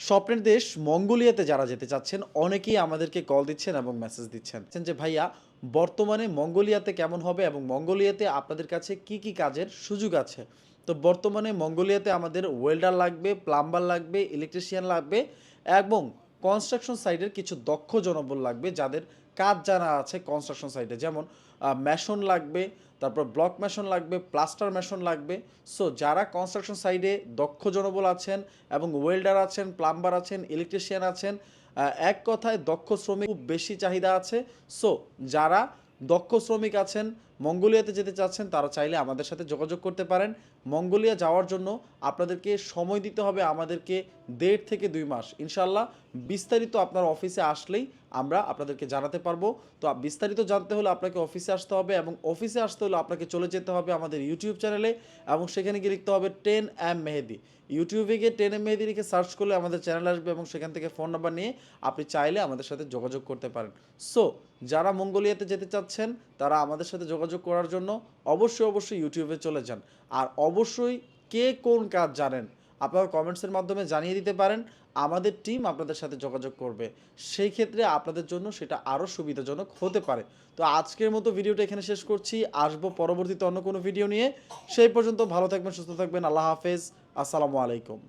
স্বপ্নের দেশ মঙ্গোলিয়াতে যারা যেতে চাচ্ছেন, অনেকেই আমাদেরকে কল দিচ্ছেন এবং মেসেজ দিচ্ছেন। যে, ভাইয়া, বর্তমানে মঙ্গোলিয়াতে কেমন হবে এবং মঙ্গোলিয়াতে আপনাদের কাছে কি কি কাজের সুযোগ আছে? তো বর্তমানে মঙ্গোলিয়াতে আমাদের ওয়েল্ডার লাগবে প্লাম্বার লাগবে ইলেকট্রিশিয়ান লাগবে এবং কনস্ট্রাকশন সাইডের কিছু দক্ষ জনবল লাগবে যাদের কাজ জানা আছে কনস্ট্রাকশন সাইটে যেমন মেশন লাগবে, তারপর ব্লক মেশন লাগবে প্লাস্টার মেশন লাগবে। সো যারা কনস্ট্রাকশন সাইডে দক্ষ জনবল আছেন এবং ওয়েল্ডার আছেন প্লাম্বার আছেন ইলেকট্রিশিয়ান আছেন এক কথায় দক্ষ শ্রমিক খুব বেশি চাহিদা আছে। সো যারা দক্ষ শ্রমিক আছেন মঙ্গোলিয়াতে যেতে চাচ্ছেন, তারা চাইলে আমাদের সাথে যোগাযোগ করতে পারেন। মঙ্গোলিয়া যাওয়ার জন্য আপনাদেরকে সময় দিতে হবে আমাদেরকে দেড় থেকে দুই মাস। ইনশাল্লাহ বিস্তারিত আপনার অফিসে আসলেই আমরা আপনাদেরকে জানাতে পারব। তো বিস্তারিত জানতে হলে আপনাকে অফিসে আসতে হবে এবং অফিসে আসতে হলে আপনাকে চলে যেতে হবে আমাদের ইউটিউব চ্যানেলে এবং সেখানে গিয়ে লিখতে হবে টেন এম মেহেদি ইউটিউবে গিয়ে টেন এম মেহেদি লিখে সার্চ করলে আমাদের চ্যানেল আসবে এবং সেখান থেকে ফোন নাম্বার নিয়ে আপনি চাইলে আমাদের সাথে যোগাযোগ করতে পারেন। সো যারা মঙ্গোলিয়াতে যেতে চাচ্ছেন, তারা আমাদের সাথে যোগাযোগ করার জন্য অবশ্যই অবশ্যই ইউটিউবে চলে যান। আর অবশ্যই কে কোন কাজ জানেন, আপনারা কমেন্টসের মাধ্যমে জানিয়ে দিতে পারেন, আমাদের টিম আপনাদের সাথে যোগাযোগ করবে। সেই ক্ষেত্রে আপনাদের জন্য সেটা আরও সুবিধাজনক হতে পারে। তো আজকের মতো ভিডিওটা এখানে শেষ করছি। আসব পরবর্তীতে অন্য কোনো ভিডিও নিয়ে। সেই পর্যন্ত ভালো থাকবেন, সুস্থ থাকবেন। আল্লাহ হাফেজ। আসসালামু আলাইকুম।